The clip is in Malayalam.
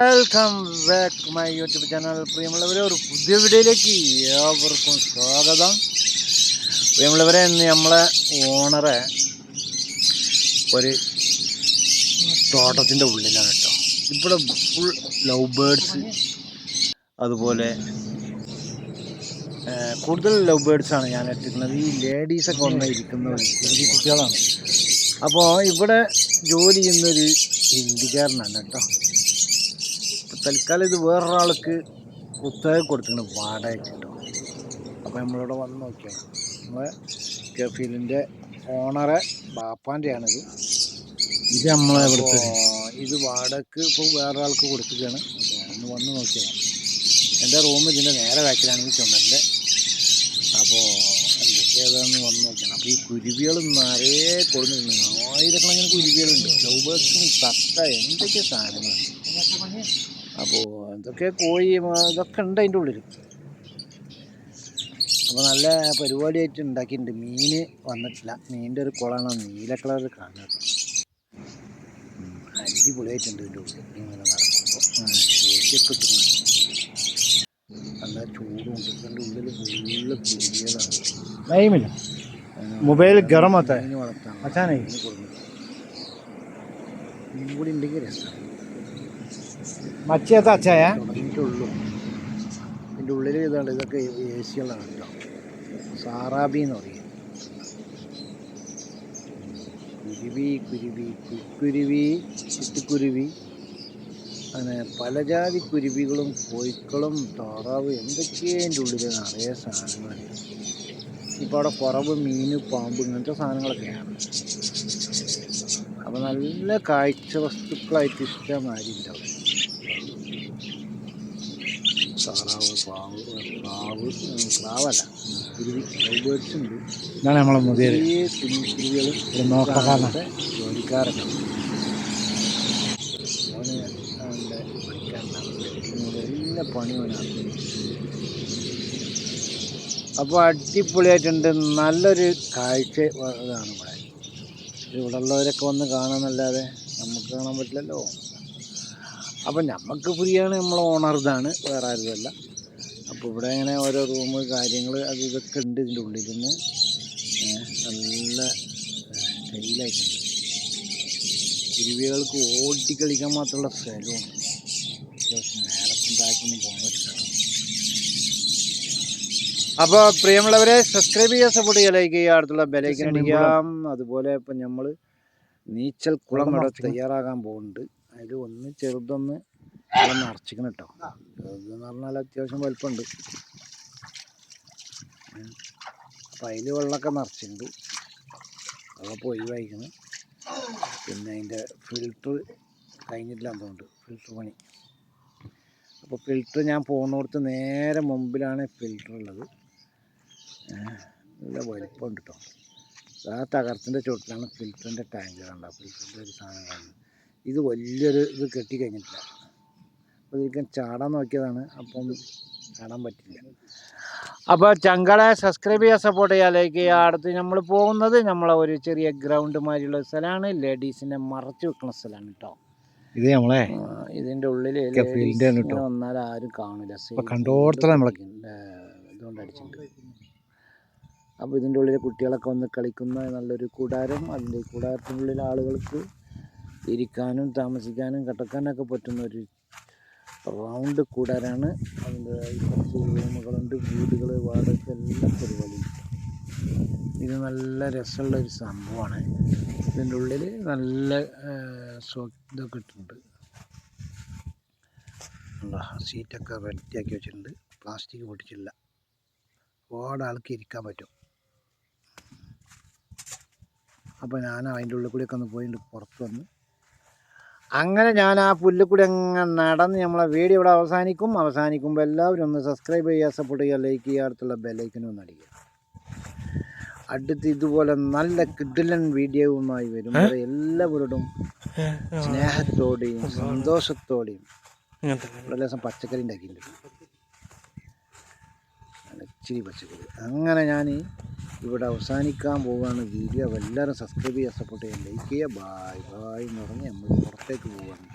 Welcome back my YouTube channel പ്രിയമുള്ളവരെ ഒരു പുതിയ വീഡിയോയിലേക്ക് ഏവർക്കും സ്വാഗതം. പ്രിയമുള്ളവരെ ഇന്ന് നമ്മളെ ഓണറെ ഒരു തോട്ടത്തിന്റെ ഉള്ളിലാണ് കേട്ടോ. ഇവിടെ ഫുൾ ലവ് ബേഡ്സ് അതുപോലെ കൂടുതൽ ലവ് ബേഡ്സാണ് ഞാൻ എത്തിക്കുന്നത് ഈ ലേഡീസൊക്കെ വന്ന് ഇരിക്കുന്ന കുട്ടികളാണ്. അപ്പോൾ ഇവിടെ ജോലി ചെയ്യുന്നൊരു ഹിന്ദിക്കാരനാണ് കേട്ടോ. തൽക്കാലം ഇത് വേറൊരാൾക്ക് കുത്തക കൊടുത്തിട്ടുണ്ട് വാടകയ്ക്ക് കേട്ടോ അപ്പോൾ നമ്മളിവിടെ വന്ന് നോക്കിയാണ് നമ്മളെ കഫീലിന്റെ ഓണറെ ബാപ്പാന്റെയാണിത് ഇത് നമ്മളെ ഇവിടുത്തെ ഇത് വാടകയ്ക്ക് ഇപ്പോൾ വേറൊരാൾക്ക് അപ്പോൾ ഒന്ന് വന്ന് നോക്കിയതാണ് എന്റെ റൂം ഇതിന്റെ നേരെ ബാക്കിലാണെങ്കിൽ ചുമരിന്റെ അപ്പോൾ ഏതാണെന്ന് വന്ന് നോക്കണം അപ്പോൾ ഈ കുരുവികൾ നിറയെ കൊടുക്കുന്നുണ്ട് ആയിരക്കണക്കിന് കുരുവികളുണ്ട്. ബേർഡ്സും തത്ത എന്തൊക്കെ സാധനങ്ങളുണ്ട് അപ്പോൾ എന്തൊക്കെ കോഴി ഇതൊക്കെ ഉണ്ട് അതിന്റെ ഉള്ളിൽ അപ്പോൾ നല്ല പരിപാടിയായിട്ട് ഉണ്ടാക്കിയിട്ടുണ്ട്. മീൻ വന്നിട്ടില്ല. മീനിന്റെ ഒരു കുളമാണ്. നീല കളർ കാണുന്നത് അടിപൊളിയായിട്ടുണ്ട് ഇതിന്റെ ഉള്ളിൽ ഇങ്ങനെ നടക്കുമ്പോൾ ശേഷിയൊക്കെ കിട്ടുന്നു നല്ല ചൂടുണ്ട് ഇതിന്റെ ഉള്ളിൽ ഫുള്ള് കുഴികളാണ് മൊബൈൽ ഗറമത്തെ മീൻ വളർത്താണ് മീൻ കൂടി ഉണ്ടെങ്കിൽ രസമാണ് മച്ചി ഏതാ അച്ചായ ഇതിന്റെ ഉള്ളു ഉള്ളിൽ ഇതുണ്ട് ഇതൊക്കെ എ സികളാണ് കേട്ടോ. സാറാബി എന്ന് പറയും. കുരുവി കുരുവി കുക്കുരുവി ചിത്തുക്കുരുവി അങ്ങനെ പലജാതി കുരുവികളും കോഴിക്കളും താറാവ് എന്തൊക്കെയാണ് എന്റെ ഉള്ളിൽ നിറയെ സാധനങ്ങളുണ്ട് ഇപ്പോൾ അവിടെ കുറവ് മീൻ പാമ്പ് ഇങ്ങനത്തെ സാധനങ്ങളൊക്കെയാണ്. അപ്പോൾ നല്ല കാഴ്ച വസ്തുക്കളായിട്ട് ഇഷ്ടമാതിരി ഉണ്ടാവും താറാവ് ഉണ്ട് ഇതാണ് നമ്മളെ എല്ലാ പണിയും അപ്പോൾ അടിപൊളിയായിട്ടുണ്ട്. നല്ലൊരു കാഴ്ച ഇതാണ് ഇവിടെ. ഇവിടെ ഉള്ളവരൊക്കെ വന്ന് കാണാന്നല്ലാതെ നമുക്ക് കാണാൻ പറ്റില്ലല്ലോ. അപ്പം നമുക്ക് ഫ്രീ ആണ് നമ്മളെ ഓണർ ഇതാണ് വേറെ ആരുമല്ല. അപ്പോൾ ഇവിടെ ഇങ്ങനെ ഓരോ റൂം കാര്യങ്ങൾ അത് ഇതൊക്കെ ഉണ്ട് ഇതിന്റെ ഉള്ളിൽ നിന്ന് നല്ല സ്റ്റൈലായിട്ടുണ്ട് കുരുവികൾക്ക് ഓടിക്കളിക്കാൻ മാത്രമുള്ള സ്ഥലവും അത്യാവശ്യം മേലക്കും താഴേക്കൊന്നും പോകാൻ പറ്റില്ല. അപ്പോൾ പ്രിയമുള്ളവരെ സബ്സ്ക്രൈബ് ചെയ്യുക സപ്പോർട്ട് ചെയ്യുക ലൈക്ക് ചെയ്യുക അടുത്തുള്ള ബെലൈക്കൻ അടിക്കാം അതുപോലെ ഇപ്പം നമ്മൾ നീച്ചൽ കുളം ഇവിടെ തയ്യാറാകാൻ പോകുന്നുണ്ട്. അതിൽ ഒന്ന് ചെറുതൊന്ന് നിറച്ചിക്കണം കേട്ടോ ചെറുതെന്ന് പറഞ്ഞാൽ അത്യാവശ്യം വലുപ്പമുണ്ട് അപ്പം അതിൽ വെള്ളമൊക്കെ നിറച്ചിട്ടുണ്ട്. അതൊക്കെ ഒഴിവായിക്കണം പിന്നെ അതിന്റെ ഫിൽറ്റർ കഴിഞ്ഞിട്ടില്ല അതുകൊണ്ട് ഫിൽറ്റർ പണി. അപ്പോൾ ഫിൽറ്റർ ഞാൻ പോകുന്നിടത്ത് നേരെ മുമ്പിലാണ് ഫിൽറ്റർ ഉള്ളത്. നല്ല വലുപ്പമുണ്ട് കേട്ടോ ആ തകർത്തിന്റെ ചുവട്ടിലാണ് ഫിൽറ്ററിന്റെ ടാങ്ക് കണ്ടത്. ഫിൽറ്ററിന്റെ ഒരു സാധനം കാണുന്നത്. ഇത് വലിയൊരു ഇത് കെട്ടിക്കഴിഞ്ഞിട്ടില്ല. അപ്പോൾ ചാടാൻ നോക്കിയതാണ്. അപ്പം കാണാൻ പറ്റില്ല. അപ്പോൾ ചങ്കളെ സബ്സ്ക്രൈബ് ചെയ്യുക സപ്പോർട്ട് ചെയ്യുക ലൈക്ക് ചെയ്യുക അടുത്ത് നമ്മൾ പോകുന്നത് നമ്മളെ ഒരു ചെറിയ ഗ്രൗണ്ട് മാതിരിയുള്ള സ്ഥലമാണ്. ലേഡീസിനെ മറച്ചു വെക്കുന്ന സ്ഥലമാണ് കേട്ടോ ഇത് നമ്മളെ ഇതിന്റെ ട്ടോ. വന്നാൽ ആരും കാണില്ല ഇപ്പൊ കണ്ടോടത്തോളം നമ്മളെ ഇതുകൊണ്ട് അടിച്ചിട്ടുണ്ട്. അപ്പോൾ ഇതിന്റെ ഉള്ളിൽ കുട്ടികളൊക്കെ വന്ന് കളിക്കുന്ന നല്ലൊരു കൂടാരം. അതിന്റെ കൂടാരത്തിനുള്ളിൽ ആളുകൾക്ക് ഇരിക്കാനും താമസിക്കാനും കിടക്കാനൊക്കെ പറ്റുന്ന ഒരു റൗണ്ട് കൂടാരാണ്. അതിന്റെ കുറച്ച് റൂമുകളുണ്ട് വീടുകൾ വാടക എല്ലാം പരിപാടിയുണ്ട്. ഇത് നല്ല രസമുള്ള ഒരു സംഭവമാണ്. ഇതിന്റെ ഉള്ളിൽ നല്ല സോ ഇതൊക്കെ ഇട്ടിട്ടുണ്ട്. സീറ്റൊക്കെ വൃത്തിയാക്കി വെച്ചിട്ടുണ്ട്. പ്ലാസ്റ്റിക് പൊട്ടിച്ചില്ല ഒരുപാട് ആൾക്ക് ഇരിക്കാൻ പറ്റും. അപ്പോൾ ഞാൻ അതിന്റെ ഉള്ളിൽ കൂടിയൊക്കെ ഒന്ന് പോയിട്ട് പുറത്ത് വന്ന്. അങ്ങനെ ഞാൻ ആ പുല്ലിൽ കൂടി അങ്ങനെ നടന്ന് നമ്മളെ വീഡിയോ ഇവിടെ അവസാനിക്കും. അവസാനിക്കുമ്പോൾ എല്ലാവരും ഒന്ന് സബ്സ്ക്രൈബ് ചെയ്യുക സപ്പോർട്ട് ചെയ്യുക ലൈക്ക് ചെയ്യുക അടുത്തുള്ള ബെല്ലൈക്കനും ഒന്ന് അടിക്കുക. അടുത്ത് ഇതുപോലെ നല്ല കിഡിലൻ വീഡിയോവുമായി വരും. എല്ലാവരോടും സ്നേഹത്തോടെയും സന്തോഷത്തോടെയും ഇവിടെ ദിവസം പച്ചക്കറി ഉണ്ടാക്കിയിട്ടുണ്ട്. നല്ല ഇച്ചിരി പച്ചക്കറി അങ്ങനെ ഞാൻ ഇവിടെ അവസാനിക്കാൻ പോവുകയാണ് വീഡിയോ. എല്ലാവരും സബ്സ്ക്രൈബ് ചെയ്യുക സപ്പോർട്ട് ചെയ്യുക ലൈക്ക് ചെയ്യുക ബായ് ബായ് എന്ന് പറഞ്ഞ് നമ്മൾ പുറത്തേക്ക് പോവുകയാണ്